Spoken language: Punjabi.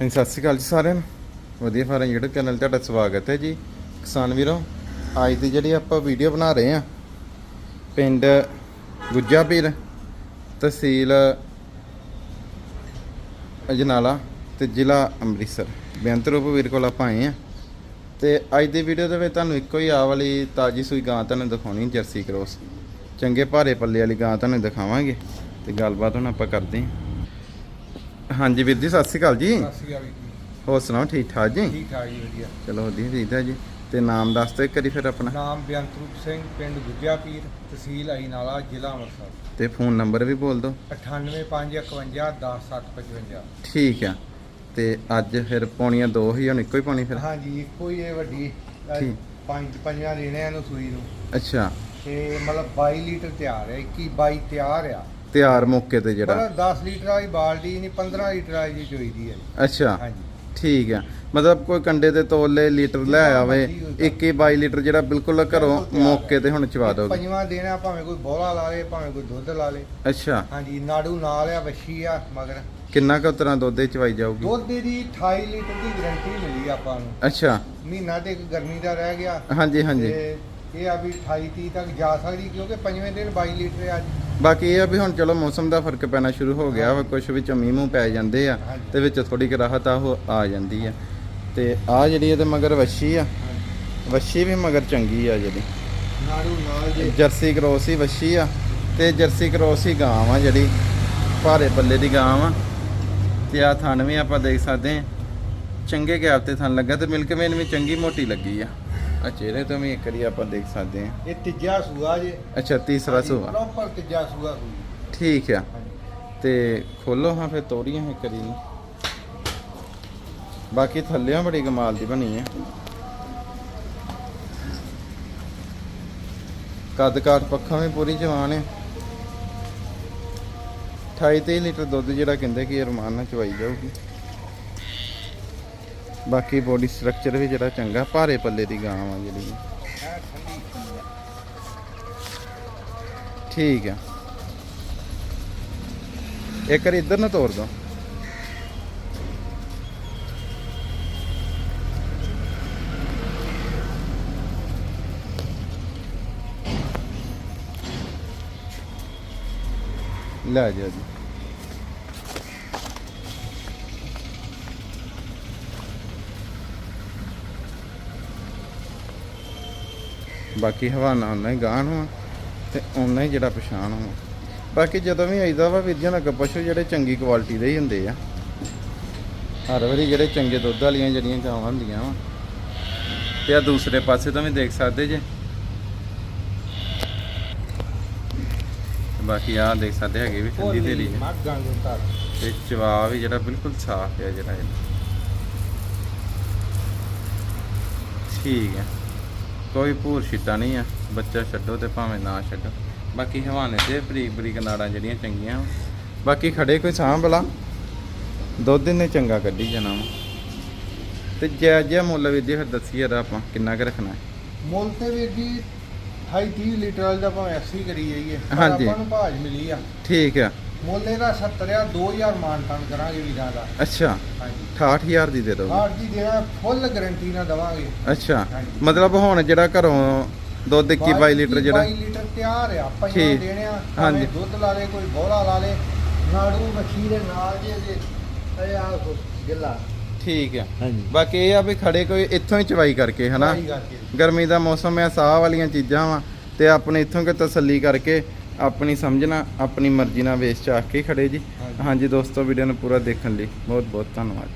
ਹਾਂਜੀ, ਸਤਿ ਸ਼੍ਰੀ ਅਕਾਲ ਜੀ ਸਾਰਿਆਂ ਨੂੰ। ਵਧੀਆ ਫਾਰਮ YouTube ਚੈਨਲ 'ਤੇ ਤੁਹਾਡਾ ਸਵਾਗਤ ਹੈ ਜੀ। ਕਿਸਾਨ ਵੀਰੋ, ਅੱਜ ਦੀ ਜਿਹੜੀ ਆਪਾਂ ਵੀਡੀਓ ਬਣਾ ਰਹੇ ਆ ਪਿੰਡ ਗੁੱਜਾਪੀਰ ਤਹਿਸੀਲ ਅਜਨਾਲਾ ਤੇ ਜ਼ਿਲ੍ਹਾ ਅੰਮ੍ਰਿਤਸਰ। ਬੇਅੰਤ ਰੂਪ ਵੀਰ ਕੋਲ ਆਪਾਂ ਆਏ ਆ ਤੇ ਅੱਜ ਦੀ ਵੀਡੀਓ ਦੇ ਵਿੱਚ ਤੁਹਾਨੂੰ ਇੱਕੋ ਹੀ ਆ ਵਾਲੀ ਤਾਜੀ ਸੂਈ ਗਾਂ ਤੁਹਾਨੂੰ ਦਿਖਾਉਣੀ ਜਰਸੀ ਕਰੋਸ। ਚੰਗੇ ਭਾਰੇ ਪੱਲੇ ਵਾਲੀ ਗਾਂ ਤੁਹਾਨੂੰ ਦਿਖਾਵਾਂਗੇ ਤੇ ਗੱਲਬਾਤ ਹੁਣ ਆਪਾਂ ਕਰਦੇ ਹਾਂ। ਹਾਂਜੀ ਵੀਰ ਜੀ ਸਤਿ ਸ਼੍ਰੀ ਅਕਾਲ ਜੀ। ਸਤਿ ਸ਼੍ਰੀ ਅਕਾਲ ਜੀ। ਹੋਰ ਸੁਣਾਓ ਠੀਕ ਠਾਕ ਜੀ? ਠੀਕ ਠਾਕ ਜੀ ਵਧੀਆ। ਚਲੋ ਵਧੀਆ ਚਾਹੀਦਾ ਜੀ। ਤੇ ਨਾਮ ਦੱਸ ਦਿਓ ਇੱਕ ਵਾਰੀ ਫਿਰ ਆਪਣਾ। ਨਾਮ ਬੇਅੰਤਰੂਪ ਸਿੰਘ ਪਿੰਡ ਗੁੱਜਾ ਪੀਰ ਤਹਿਸੀਲ ਅਜਨਾਲਾ ਜ਼ਿਲ੍ਹਾ ਅੰਮ੍ਰਿਤਸਰ। ਤੇ ਫੋਨ ਨੰਬਰ ਵੀ ਬੋਲ ਦਿਓ। 98551 10755 ਠੀਕ ਆ। ਤੇ ਅੱਜ ਫਿਰ ਪੌਣੀਆਂ ਦੋ ਹੀ ਹੁਣ ਇੱਕੋ ਹੀ ਪਾਣੀ ਫਿਰ? ਹਾਂਜੀ ਇੱਕੋ ਹੀ ਇਹ ਵੱਡੀ ਅਹ ਠੀਕ। ਪੰਜ ਪੰਜਾਂ ਦੇਣੇ ਨੂੰ ਸੂਈ ਨੂੰ। ਅੱਛਾ। ਤੇ ਮਤਲਬ 22 ਲੀਟਰ ਤਿਆਰ ਹੈ 21 22 ਤਿਆਰ ਆ। ਤਿਆਰ ਮੌਕੇ ਤੇ ਜਿਹੜਾ। ਮਤਲਬ 10 ਲੀਟਰ ਵਾਲੀ ਬਾਲਟੀ ਨਹੀਂ 15 ਲੀਟਰ ਵਾਲੀ ਜੀ ਚੋਈਦੀ ਹੈ ਅੱਛਾ। ਹਾਂਜੀ। ਠੀਕ ਆ ਮਤਲਬ ਕੋਈ ਕੰਡੇ ਦੇ ਤੋਲੇ ਲੀਟਰ ਲੈ ਆਵੇ 21 22 ਲੀਟਰ ਜਿਹੜਾ ਬਿਲਕੁਲ ਘਰੋਂ ਮੌਕੇ ਤੇ ਹੁਣ ਚਵਾ ਦੋਗੇ ਪੰਜਵਾਂ ਦੇਣਾ ਭਾਵੇਂ ਕੋਈ ਬੋਲਾ ਲਾ ਲੇ ਭਾਵੇਂ ਕੋਈ ਦੁੱਧ ਲਾ ਲੇ। ਅੱਛਾ। ਹਾਂਜੀ ਨਾੜੂ ਨਾਲ ਆ ਵੱਛੀ ਆ ਮਗਰ। ਕਿੰਨਾ ਕੁ ਤਰ੍ਹਾਂ ਦੁੱਧ ਇਹ ਚਵਾਈ ਜਾਊਗੀ? ਦੁੱਧ ਦੀ 28 ਲੀਟਰ ਦੀ ਗਾਰੰਟੀ ਮਿਲੀ ਆਪਾਂ ਨੂੰ। ਅੱਛਾ। ਮਹੀਨਾ ਤੇ ਇੱਕ ਗਰਮੀ ਦਾ ਰਹਿ ਗਿਆ। ਹਾਂਜੀ ਹਾਂਜੀ। ਤੇ ਇਹ ਆ ਵੀ 28 30 ਤੱਕ ਜਾ ਸਕਦੀ ਕਿਉਂਕਿ ਪੰਜਵੇਂ ਦਿਨ 22 ਲੀਟਰ ਆ ਬਾਕੀ ਇਹ ਆ ਵੀ ਹੁਣ ਚਲੋ ਮੌਸਮ ਦਾ ਫ਼ਰਕ ਪੈਣਾ ਸ਼ੁਰੂ ਹੋ ਗਿਆ ਵਾ ਕੁਝ ਵਿੱਚ ਮੀਂਹ ਮੂੰਹ ਪੈ ਜਾਂਦੇ ਆ। ਤੇ ਵਿੱਚ ਥੋੜੀ ਕੁ ਰਾਹਤ ਆ ਉਹ ਆ ਜਾਂਦੀ ਆ। ਤੇ ਆ ਜਿਹੜੀ ਇਹਦੇ ਮਗਰ ਵੱਛੀ ਆ ਵੱਛੀ ਵੀ ਮਗਰ ਚੰਗੀ ਆ ਜਿਹੜੀ। ਨਾੜੂ ਨਾਲ ਜੇ ਜਰਸੀ ਕ੍ਰੋਸ ਹੀ ਵੱਛੀ ਆ ਤੇ ਜਰਸੀ ਕ੍ਰੋਸ ਹੀ ਗਾਂ ਆ ਜਿਹੜੀ ਭਾਰੇ ਪੱਲੇ ਦੀ ਗਾਂ ਆ। ਤੇ ਆ ਥਣ ਵੀ ਆਪਾਂ ਦੇਖ ਸਕਦੇ ਆ। ਚੰਗੇ ਗੈਪ ਤੇ ਥਣ ਲੱਗਾ ਤੇ ਮਿਲਕ ਵੇਨ ਵੀ ਚੰਗੀ ਮੋਟੀ ਲੱਗੀ ਆ। ਆ ਚਿਹਰੇ ਤੋਂ ਵੀ ਇੱਕ ਵਾਰੀ ਆਪਾਂ ਦੇਖ ਸਕਦੇ ਆ ਇਹ ਤੀਜਾ ਸੂਆ ਜੇ। ਅੱਛਾ ਤੀਸਰਾ ਸੂਆ। ਪ੍ਰੋਪਰ ਤੀਜਾ ਸੂਆ ਸੂਈ। ਠੀਕ ਆ। ਤੇ ਖੋਲੋ ਹਾਂ ਫਿਰ ਤੋਰੀਆਂ ਹੈ ਕਰੀ ਨੂੰ ਬਾਕੀ ਥੱਲਿਆਂ ਬੜੀ ਕਮਾਲ ਦੀ ਬਣੀ ਹੈ ਕੱਦ ਕਾਠ ਪੱਖਾਂ ਵੀ ਪੂਰੀ ਜਵਾਨ ਹੈ 28 23 ਲੀਟਰ ਦੁੱਧ ਜਿਹੜਾ ਕਹਿੰਦੇ ਕਿ ਰਮਾਨ ਨਾਲ ਚਵਾਈ ਜਾਊਗੀ। ਬਾਕੀ ਬੋਡੀ ਸਟਰਕਚਰ ਵੀ ਜਿਹੜਾ ਚੰਗਾ, ਭਾਰੇ ਪੱਲੇ ਦੀ ਗਾਂ ਆ ਜਿਹੜੀ। ਠੀਕ ਆ। ਇੱਕ ਵਾਰ ਇੱਧਰ ਨੂੰ ਤੋਰ ਦੋ। ਲੈ ਜਾ। ਬਾਕੀ ਹਵਾਨਾ ਉਹਨਾਂ ਹੀ ਨੂੰ ਆ ਤੇ ਉਹਨਾਂ ਹੀ ਜਿਹੜਾ ਪਛਾਣ ਹੋਣਾ ਬਾਕੀ ਜਦੋਂ ਵੀ ਆਈਦਾ ਵਾ ਵੀਰ ਜਨ ਪਸ਼ੂ ਜਿਹੜੇ ਚੰਗੀ ਕੁਆਲਿਟੀ ਦੇ ਹੀ ਹੁੰਦੇ ਆ। ਹਰ ਵਾਰੀ ਜਿਹੜੇ ਚੰਗੇ ਦੁੱਧ ਵਾਲੀਆਂ ਜਿਹੜੀਆਂ ਗਾਵਾਂ ਹੁੰਦੀਆਂ ਵਾ। ਤੇ ਆ ਦੂਸਰੇ ਪਾਸੇ ਤੋਂ ਵੀ ਦੇਖ ਸਕਦੇ ਜੇ। ਬਾਕੀ ਆ ਦੇਖ ਸਕਦੇ ਹੈਗੇ ਵੀ ਠੰਡੀ ਘਰ। ਤੇ ਚਵਾ ਵੀ ਜਿਹੜਾ ਬਿਲਕੁਲ ਸਾਫ਼ ਹੈ ਜਿਹੜਾ ਇਹ। ਠੀਕ ਹੈ। ਕੋਈ ਭੂਰ ਛਿੱਟਾ ਨਹੀਂ ਆ। ਬੱਚਾ ਛੱਡੋ ਤੇ ਭਾਵੇਂ ਨਾ ਛੱਡੋ। ਬਾਕੀ ਹਵਾਨੇ ਤੇ ਬਰੀਕ ਬਰੀਕ ਨਾੜਾਂ ਜਿਹੜੀਆਂ ਚੰਗੀਆਂ ਵਾਂ। ਬਾਕੀ ਖੜੇ ਕੋਈ ਸਾਂਭ ਲਾ। ਦੁੱਧ ਨੇ ਚੰਗਾ ਕੱਢੀ ਜਾਣਾ ਵਾ। ਤੇ ਜੈ ਜੈ ਮੁੱਲ ਵੀ ਜੀ ਫਿਰ ਦੱਸੀਏ ਇਹਦਾ ਆਪਾਂ ਕਿੰਨਾ ਕੁ ਰੱਖਣਾ ਹੈ। ਮੁੱਲ ਤੇ ਜੀ 28 30 ਲੀਟਰ ਵਾਲੀ ਦਾ ਭਾਵੇਂ 80 ਕਰੀ ਜਾਈਏ। ਹਾਂਜੀ। ਆਪਾਂ ਨੂੰ ਭਾਜ ਮਿਲੀ ਆ। ਠੀਕ ਆ। ਮੁੱਲ ਇਹਦਾ 70 ਆ 2000 ਮਾਨ ਤਾਨ ਕਰਾਂਗੇ ਵੀਰਾਂ ਦਾ ਅੱਛਾ। ਹਾਂਜੀ। 68000 ਦੀ ਦੇ ਦੋ ਹਾਰ ਜੀ ਦੇਣਾ ਫੁੱਲ ਗਾਰੰਟੀ ਨਾਲ ਦਵਾਂਗੇ। ਅੱਛਾ। ਹਾਂਜੀ। ਮਤਲਬ ਹੁਣ ਜਿਹੜਾ ਘਰੋਂ ਦੁੱਧ 21 22 ਲੀਟਰ ਜਿਹੜਾ 22 ਲੀਟਰ ਤਿਆਰ ਆ। ਪੰਜਾਂ ਠੀਕ। ਦੇਣੇ ਆ ਹਾਂਜੀ। ਦੁੱਧ ਲਾ ਲੇ ਕੋਈ ਬੋਲਾ ਲਾ ਲੇ ਨਾੜੂ ਮੱਛੀ ਦੇ ਨਾਲ ਜੇ ਜੇ ਇਹ ਆ ਗਿੱਲਾ। ਠੀਕ ਆ। ਹਾਂਜੀ। ਬਾਕੀ ਇਹ ਆ ਵੀ ਖੜੇ ਕੋਈ ਇੱਥੋਂ ਹੀ ਚਵਾਈ ਕਰਕੇ ਹਨਾ? ਸਹੀ ਕਰਕੇ। ਗਰਮੀ ਦਾ ਮੌਸਮ ਹੈ ਸਾਹ ਵਾਲੀਆਂ ਚੀਜ਼ਾਂ ਵਾ ਤੇ ਆਪਣੇ ਇੱਥੋਂ ਕਿ ਤਸੱਲੀ ਕਰਕੇ ਆਪਣੀ ਸਮਝਣਾ ਆਪਣੀ ਮਰਜ਼ੀ ਨਾਲ ਵੇਚ ਚਾਹ ਕੇ ਖੜੇ ਜੀ ਹਾਂਜੀ। ਦੋਸਤੋ ਵੀਡੀਓ ਨੂੰ ਪੂਰਾ ਦੇਖਣ ਲਈ ਬਹੁਤ ਬਹੁਤ ਧੰਨਵਾਦ